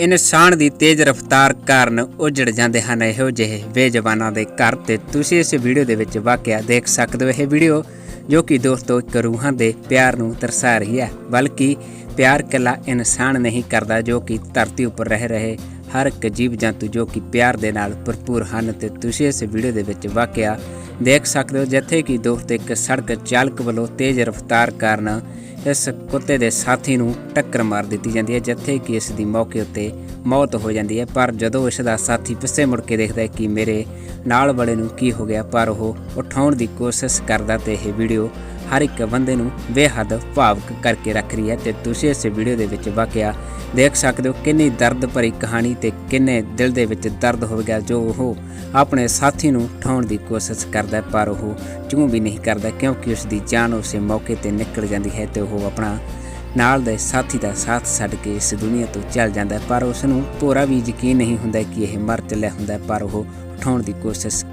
ਇਨਸਾਨ ਦੀ ਤੇਜ਼ ਰਫ਼ਤਾਰ ਕਾਰਨ ਉਜੜ ਜਾਂਦੇ ਹਨ। ਇਹੋ ਜਿਹੇ ਬੇਜ਼ਬਾਨਾਂ ਦੇ ਘਰ ਤੇ ਤੁਸੀਂ ਇਸ ਵੀਡੀਓ ਦੇ ਵਿੱਚ ਵਾਕਿਆ ਦੇਖ ਸਕਦੇ ਹੋ। ਇਹ ਵੀਡੀਓ ਜੋ ਕਿ ਦੋਸਤੋ ਇੱਕ ਰੂਹਾਂ ਦੇ ਪਿਆਰ ਨੂੰ ਦਰਸਾ ਰਹੀ ਹੈ, ਬਲਕਿ ਪਿਆਰ ਇਕੱਲਾ ਇਨਸਾਨ ਨਹੀਂ ਕਰਦਾ ਜੋ ਕਿ ਧਰਤੀ ਉੱਪਰ ਰਹਿ ਰਹੇ ਹਰ ਇੱਕ ਜੀਵ ਜੰਤੂ ਜੋ ਕਿ ਪਿਆਰ ਦੇ ਨਾਲ ਭਰਪੂਰ ਹਨ ਤੇ ਤੁਸੀਂ ਇਸ ਵੀਡੀਓ ਦੇ ਵਿੱਚ ਵਾਕਿਆ ਦੇਖ ਸਕਦੇ ਹੋ। ਜਿੱਥੇ ਕਿ ਦੋਸਤ ਇੱਕ ਸੜਕ ਚਾਲਕ ਵੱਲੋਂ ਤੇਜ਼ ਰਫ਼ਤਾਰ ਕਾਰਨ ਇਸ ਕੁੱਤੇ ਦੇ ਸਾਥੀ ਨੂੰ ਟੱਕਰ ਮਾਰ ਦਿੱਤੀ ਜਾਂਦੀ ਹੈ, ਜਿੱਥੇ ਕਿ ਇਸ ਦੀ ਮੌਕੇ ਉੱਤੇ ਮੌਤ ਹੋ ਜਾਂਦੀ ਹੈ। ਪਰ ਜਦੋਂ ਇਸ ਦਾ ਸਾਥੀ ਪਿੱਛੇ ਮੁੜ ਕੇ ਦੇਖਦਾ ਹੈ ਕਿ ਮੇਰੇ ਨਾਲ ਵਾਲੇ ਨੂੰ ਕੀ ਹੋ ਗਿਆ, ਪਰ ਉਹ ਉਠਾਉਣ ਦੀ ਕੋਸ਼ਿਸ਼ ਕਰਦਾ ਤੇ ਇਹ ਵੀਡੀਓ ਹਰ ਇੱਕ ਬੰਦੇ ਨੂੰ ਬੇਹੱਦ ਭਾਵਕ ਕਰਕੇ ਰੱਖ ਰਹੀ ਹੈ ਤੇ ਤੁਸੀਂ ਇਸ ਵੀਡੀਓ ਦੇ ਵਿੱਚ ਵਾਕਿਆ ਦੇਖ ਸਕਦੇ ਹੋ ਕਿੰਨੀ ਦਰਦ ਭਰੀ ਕਹਾਣੀ ਤੇ ਕਿੰਨੇ ਦਿਲ ਦੇ ਵਿੱਚ ਦਰਦ ਹੋਵੇਗਾ ਜੋ ਉਹ ਆਪਣੇ ਸਾਥੀ ਨੂੰ ਉਠਾਉਣ ਦੀ ਕੋਸ਼ਿਸ਼ ਕਰਦਾ ਪਰ ਉਹ ਚੂੰ ਵੀ ਨਹੀਂ ਕਰਦਾ ਕਿਉਂਕਿ ਉਸ ਦੀ ਜਾਨ ਉਸੇ ਮੌਕੇ ਤੇ ਨਿਕਲ ਜਾਂਦੀ ਹੈ ਤੇ ਉਹ ਆਪਣਾ ਨਾਲ ਦੇ ਸਾਥੀ ਦਾ ਸਾਥ ਛੱਡ ਕੇ ਇਸ ਦੁਨੀਆ ਤੋਂ ਚੱਲ ਜਾਂਦਾ ਪਰ ਉਸ ਨੂੰ ਪੂਰਾ ਵੀ ਯਕੀਨ ਨਹੀਂ ਹੁੰਦਾ ਕਿ ਇਹ ਮਰ ਚੱਲਿਆ ਹੁੰਦਾ ਪਰ ਉਹ ਉਠਾਉਣ ਦੀ ਕੋਸ਼ਿਸ਼